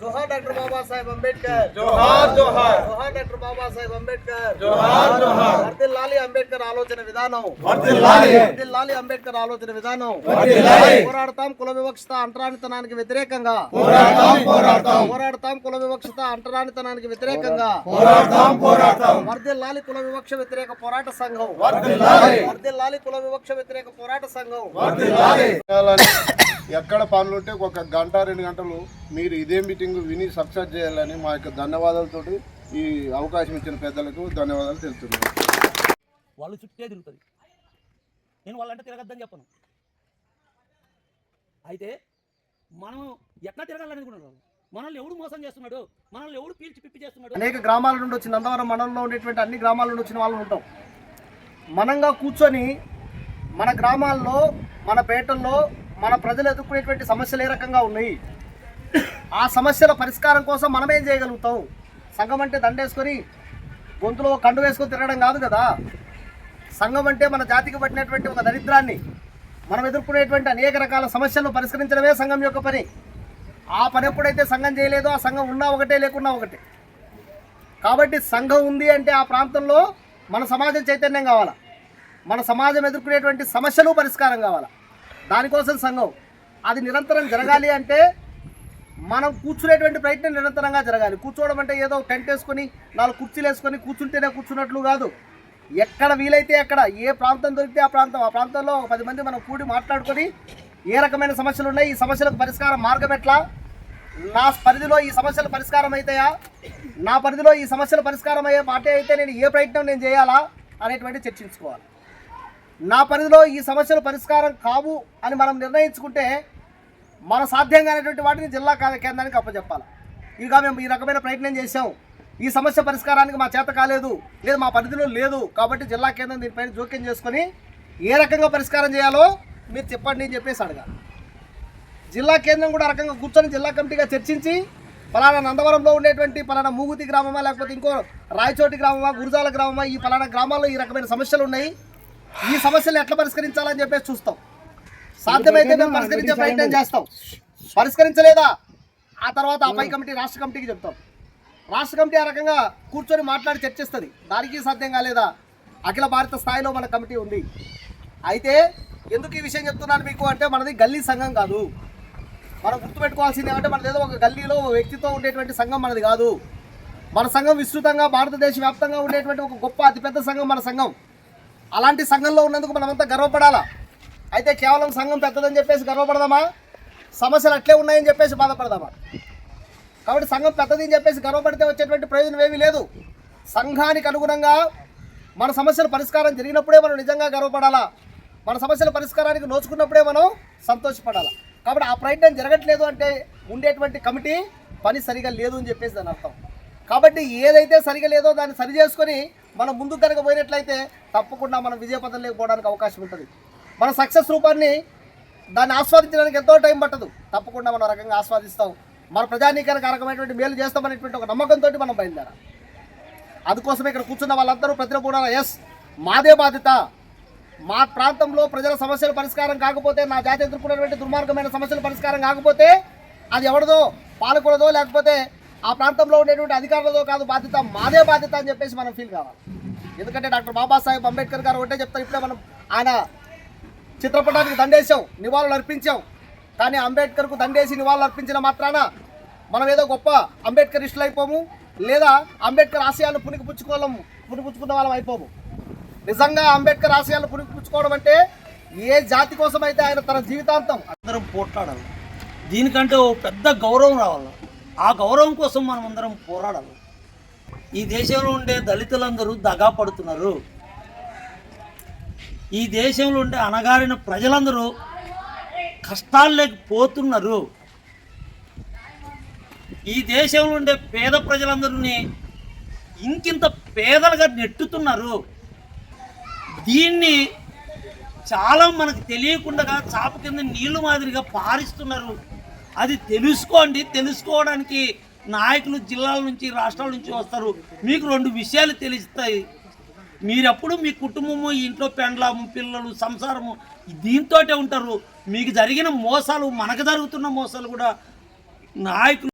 జోహార్ doctor Babasaheb Ambedkar. జోహార్ జోహార్. జోహార్ డాక్టర్ బాబాసాహెబ్ అంబేద్కర్. జోహార్ జోహార్. వర్దిల్లాలి అంబేద్కర్ ఆలోచన విధానం. వర్ధిల్లాలి వర్దిల్లాలి అంబేద్కర్ ఆలోచన విధానం. వర్ధిల్లాలి. పోరాడతాం కుల వివక్షత అంటరానితనానికి వ్యతిరేకంగా. పోరాడతాం పోరాడతాం. పోరాడతాం కుల వివక్షత అంటరానితనానికి వ్యతిరేకంగా. పోరాడతాం పోరాడతాం. వర్దిల్లాలి కుల వివక్ష వ్యతిరేక పోరాట సంఘం. వర్ధిల్లాలి. వర్దిల్లాలి కుల వివక్ష వ్యతిరేక పోరాట సంఘం. ఎక్కడ పనులు ఉంటే ఒక గంట రెండు గంటలు మీరు ఇదే మీటింగ్ విని సక్సెస్ చేయాలని మా యొక్క ధన్యవాదాలతోటి ఈ అవకాశం ఇచ్చిన పెద్దలకు ధన్యవాదాలు తెలుపుతున్నాను. వాళ్ళు చుట్టే తిరుగుతుంది. నేను వాళ్ళంటే తిరగద్దని చెప్పను. అయితే మనం ఎట్లా తిరగాలనుకున్నాడు మనల్ని ఎవడు మోసం చేస్తున్నాడు? మనల్ని ఎవడు పీల్చి పిప్పి చేస్తున్నాడు? అనేక గ్రామాల నుండి వచ్చి నందవరం మండలంలో ఉండేటువంటి అన్ని గ్రామాల నుండి వచ్చిన వాళ్ళు ఉంటాం. మనంగా కూర్చొని మన గ్రామాల్లో మన పేటల్లో మన ప్రజలు ఎదుర్కొనేటువంటి సమస్యలు ఏ రకంగా ఉన్నాయి? ఆ సమస్యల పరిష్కారం కోసం మనం ఏం చేయగలుగుతాం? సంఘం అంటే దండేసుకొని గొంతులో కండు వేసుకొని తిరగడం కాదు కదా? సంఘం అంటే మన జాతికి పట్టినటువంటి ఒక దరిద్రాన్ని మనం ఎదుర్కొనేటువంటి అనేక రకాల సమస్యలను పరిష్కరించడమే సంఘం యొక్క పని. ఆ పని ఎప్పుడైతే సంఘం చేయలేదో ఆ సంఘం ఉన్నా ఒకటే లేకున్నా ఒకటే. కాబట్టి సంఘం ఉంది అంటే ఆ ప్రాంతంలో మన సమాజం చైతన్యం కావాలా? మన సమాజం ఎదుర్కొనేటువంటి సమస్యలు పరిష్కారం కావాలా? దానికోసం సంఘం. అది నిరంతరం జరగాలి అంటే మనం కూర్చునేటువంటి ప్రయత్నం నిరంతరంగా జరగాలి. కూర్చోవడం అంటే ఏదో టెంట్ వేసుకొని నాలుగు కుర్చీలు వేసుకొని కూర్చుంటేనే కూర్చున్నట్లు కాదు. ఎక్కడ వీలైతే అక్కడ ఏ ప్రాంతం దొరికితే ఆ ప్రాంతం ఆ ప్రాంతంలో ఒక పది మంది మనం కూడి మాట్లాడుకొని ఏ రకమైన సమస్యలు ఉన్నాయి ఈ సమస్యలకు పరిష్కారం మార్గం ఎట్లా? నా పరిధిలో ఈ సమస్యలు పరిష్కారం అవుతాయా నా పరిధిలో ఈ సమస్యలు పరిష్కారం అయ్యే పార్టీ అయితే నేను ఏ ప్రయత్నం నేను చేయాలా? అనేటువంటి చర్చించుకోవాలి. నా పరిధిలో ఈ సమస్యలు పరిష్కారం కావు అని మనం నిర్ణయించుకుంటే మన సాధ్యం కానటువంటి వాటిని జిల్లా కేంద్రానికి అప్పచెప్పాలి. ఇక మేము ఈ రకమైన ప్రయత్నం చేశాం. ఈ సమస్య పరిష్కారానికి మా చేత కాలేదు లేదు మా పరిధిలో లేదు కాబట్టి జిల్లా కేంద్రం దీనిపైన జోక్యం చేసుకొని ఏ రకంగా పరిష్కారం చేయాలో మీరు చెప్పండి అని చెప్పేసి అడగాలి. జిల్లా కేంద్రం కూడా రకంగా కూర్చొని జిల్లా కమిటీగా చర్చించి పలానా నందవరంలో ఉండేటువంటి పలానా మూగుతి గ్రామమా లేకపోతే ఇంకో రాయచోటి గ్రామమా గురుజాల గ్రామమా ఈ పలానా గ్రామాల్లో ఈ రకమైన సమస్యలు ఉన్నాయి. ఈ సమస్యలు ఎట్లా పరిష్కరించాలని చెప్పేసి చూస్తాం. సాధ్యమైతే మేము పరిష్కరించే ప్రయత్నం చేస్తాం. పరిష్కరించలేదా? ఆ తర్వాత ఆ పై కమిటీ రాష్ట్ర కమిటీకి చెప్తాం. రాష్ట్ర కమిటీ ఆ రకంగా కూర్చొని మాట్లాడి చర్చిస్తుంది. దానికి సాధ్యం కాలేదా? అఖిల భారత స్థాయిలో మన కమిటీ ఉంది. అయితే ఎందుకు ఈ విషయం చెప్తున్నాను మీకు అంటే మనది గల్లీ సంఘం కాదు. మనం గుర్తుపెట్టుకోవాల్సింది ఏమంటే మనది ఏదో ఒక గల్లీలో ఒక వ్యక్తితో ఉండేటువంటి సంఘం మనది కాదు. మన సంఘం విస్తృతంగా భారతదేశ వ్యాప్తంగా ఉండేటువంటి ఒక గొప్ప అతిపెద్ద సంఘం మన సంఘం. అలాంటి సంఘంలో ఉన్నందుకు మనమంతా గర్వపడాలా? అయితే కేవలం సంఘం పెద్దదని చెప్పేసి గర్వపడదామా? సమస్యలు అట్లే ఉన్నాయని చెప్పేసి బాధపడదామా? కాబట్టి సంఘం పెద్దది అని చెప్పేసి గర్వపడితే వచ్చేటువంటి ప్రయోజనం ఏమీ లేదు. సంఘానికి అనుగుణంగా మన సమస్యల పరిష్కారం జరిగినప్పుడే మనం నిజంగా గర్వపడాలా? మన సమస్యల పరిష్కారానికి నోచుకున్నప్పుడే మనం సంతోషపడాలా? కాబట్టి ఆ ప్రయత్నం జరగట్లేదు అంటే ఉండేటువంటి కమిటీ పని సరిగా లేదు అని చెప్పేసి దాని అర్థం. కాబట్టి ఏదైతే సరిగా లేదో దాన్ని సరి చేసుకొని మనం ముందుకు కనుక పోయినట్లయితే తప్పకుండా మనం విజయపథం లేకపోవడానికి అవకాశం ఉంటుంది. మన సక్సెస్ రూపాన్ని దాన్ని ఆస్వాదించడానికి ఎంతో టైం పట్టదు. తప్పకుండా మనం రకంగా ఆస్వాదిస్తాం. మన ప్రజానీకానికి రకమైనటువంటి మేలు చేస్తామనేటువంటి ఒక నమ్మకంతో మనం బయలుదేరాం. అందుకోసమే ఇక్కడ కూర్చున్న వాళ్ళందరూ ప్రజలు కూడా ఎస్ మాదే బాధ్యత. మా ప్రాంతంలో ప్రజల సమస్యల పరిష్కారం కాకపోతే నా జాతి ఎదుర్కొన్నటువంటి దుర్మార్గమైన సమస్యల పరిష్కారం కాకపోతే అది ఎవరిదో పాలకులదో లేకపోతే ఆ ప్రాంతంలో ఉండేటువంటి అధికారులతో కాదు బాధ్యత మాదే బాధ్యత అని చెప్పేసి మనం ఫీల్ కావాలి. ఎందుకంటే డాక్టర్ బాబాసాహెబ్ అంబేద్కర్ గారు ఒకటే చెప్తారు ఇప్పుడే మనం ఆయన చిత్రపటానికి దండేసాం నివాళులు అర్పించాం. కానీ అంబేద్కర్కు దండేసి నివాళులు అర్పించిన మాత్రాన మనం ఏదో గొప్ప అంబేద్కరిస్టులు అయిపోము లేదా అంబేద్కర్ ఆశయాలు పుణికిపుచ్చుకోవాలం పునిపుచ్చుకున్న వాళ్ళం అయిపోము. నిజంగా అంబేద్కర్ ఆశయాలు పుణికిపుచ్చుకోవడం అంటే ఏ జాతి కోసం అయితే ఆయన తన జీవితాంతం అందరం పోట్లాడాలి. దీనికంటే ఓ పెద్ద గౌరవం రావాలి. ఆ గౌరవం కోసం మనం అందరం పోరాడాలి. ఈ దేశంలో ఉండే దళితులందరూ దగా పడుతున్నారు. ఈ దేశంలో ఉండే అణగారిన ప్రజలందరూ కష్టాలు లేకపోతున్నారు ఈ దేశంలో ఉండే పేద ప్రజలందరినీ ఇంకింత పేదలుగా నెట్టుతున్నారు. దీన్ని చాలా మనకు తెలియకుండా చాప కింద నీళ్ళు మాదిరిగా పారిస్తున్నారు. అది తెలుసుకోండి తెలుసుకోవడానికి నాయకులు జిల్లాల నుంచి రాష్ట్రాల నుంచి వస్తారు. మీకు రెండు విషయాలు తెలుస్తాయి. మీరెప్పుడు మీ కుటుంబము ఇంట్లో పెండ్లాము పిల్లలు సంసారము దీంతోటే ఉంటారు. మీకు జరిగిన మోసాలు మనకు జరుగుతున్న మోసాలు కూడా నాయకులు